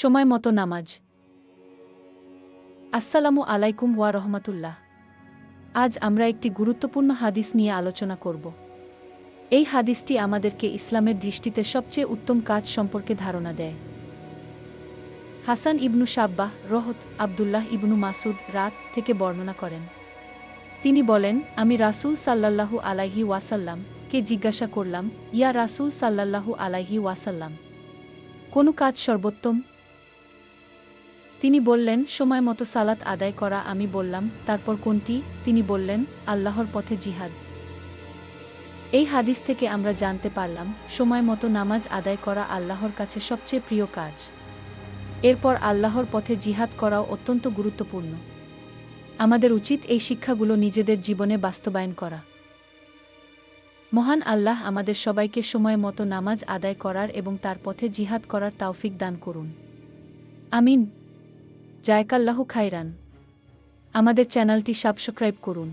সময় মতো নামাজ। আসসালামু আলাইকুম ওয়া রহমতুল্লাহ। আজ আমরা একটি গুরুত্বপূর্ণ হাদিস নিয়ে আলোচনা করব। এই হাদিসটি আমাদেরকে ইসলামের দৃষ্টিতে সবচেয়ে উত্তম কাজ সম্পর্কে ধারণা দেয়। হাসান ইবনু সাব্বাহ, রহত আবদুল্লাহ ইবনু মাসুদ রাত থেকে বর্ণনা করেন। তিনি বলেন, আমি রাসূল সাল্লাল্লাহু আলাইহি ওয়াসাল্লাম কে জিজ্ঞাসা করলাম, ইয়া রাসূল সাল্লাল্লাহু আলাইহি ওয়াসাল্লাম, কোনো কাজ সর্বোত্তম? তিনি বললেন, সময় মতো সালাত আদায় করা আমি বললাম, তারপর কোনটি? তিনি বললেন, আল্লাহর পথে জিহাদ। এই হাদিস থেকে আমরা জানতে পারলাম, সময় মতো নামাজ আদায় করা আল্লাহর কাছে সবচেয়ে প্রিয় কাজ। এরপর আল্লাহর পথে জিহাদ করাও অত্যন্ত গুরুত্বপূর্ণ। আমাদের উচিত এই শিক্ষাগুলো নিজেদের জীবনে বাস্তবায়ন করা। মহান আল্লাহ আমাদের সবাইকে সময় মতো নামাজ আদায় করার এবং তার পথে জিহাদ করার তাওফিক দান করুন। আমিন। জায়কাল্লাহু খাইরান আমাদের চ্যানেলটি সাবস্ক্রাইব করুন।